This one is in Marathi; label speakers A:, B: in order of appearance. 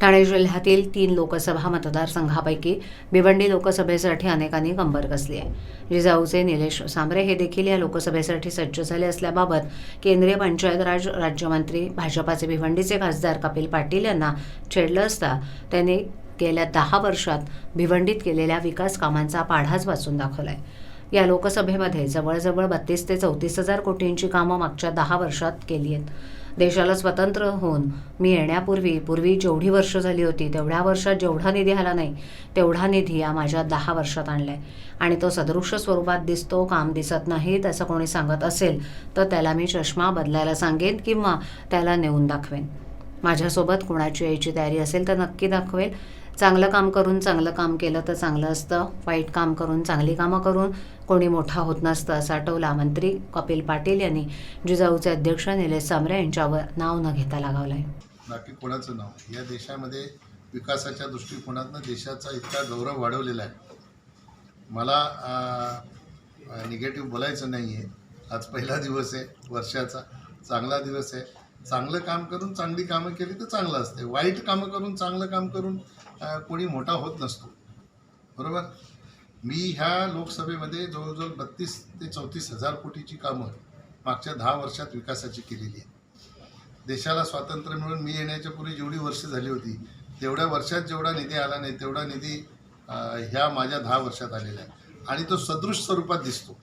A: ठाणे जिल्ह्यातील तीन लोकसभा मतदारसंघापैकी भिवंडी लोकसभेसाठी अनेकांनी कंबर कसली आहे. जिजाऊचे निलेश सांबरे हे देखील या लोकसभेसाठी सज्ज झाले असल्याबाबत केंद्रीय पंचायत राज राज्यमंत्री भाजपाचे भिवंडीचे खासदार कपिल पाटील यांना छेडलं असता त्यांनी गेल्या दहा वर्षात भिवंडीत केलेल्या विकास कामांचा पाढाच वाचून दाखवलाय. या लोकसभेमध्ये जवळजवळ बत्तीस ते चौतीस हजार कोटींची कामं मागच्या दहा वर्षात केली आहेत. देशाला स्वतंत्र होऊन मी येण्यापूर्वी पूर्वी जेवढी वर्ष झाली होती तेवढ्या वर्षात जेवढा निधी आला नाही तेवढा निधी या माझ्या दहा वर्षात आणलाय. आणि तो सदृश्य स्वरूपात दिसतो काम दिसत नाही असं कोणी सांगत असेल तर त्याला मी चष्मा बदलायला सांगेन किंवा त्याला नेऊन दाखवेन. माझ्यासोबत कोणाची यायची तयारी असेल तर नक्की दाखवेल. चांगलं काम करून चांगलं काम केलं तर चांगलं असतं. वाईट काम करून चांगली कामं करून कोणी मोठा होत नसतं असा टोला मंत्री कपिल पाटील यांनी. जिजाऊचे अध्यक्ष निलेश सामरे यांच्यावर नाव न घेता लगावलं आहे
B: बाकी कोणाचं नाव? या देशामध्ये विकासाच्या दृष्टिकोनातनं देशाचा इतका गौरव वाढवलेला आहे. मला निगेटिव्ह बोलायचं नाही आहे आज पहिला दिवस आहे वर्षाचा चांगला दिवस आहे. चांगलं काम करून चांगली कामं केली तर चांगलं असते. वाईट कामं करून चांगलं काम करून कोणी मोठा होत नसतो. बरोबर? मी ह्या लोकसभेमध्ये जवळजवळ बत्तीस ते चौतीस हजार कोटीची कामं मागच्या दहा वर्षात विकासाची केलेली आहे देशाला स्वातंत्र्य मिळून मी येण्याच्या पूर्वी जेवढी वर्ष झाली होती तेवढ्या वर्षात जेवढा निधी आला नाही तेवढा निधी ह्या माझ्या दहा वर्षात आलेला आहे. आणि तो सदृश स्वरूपात दिसतो.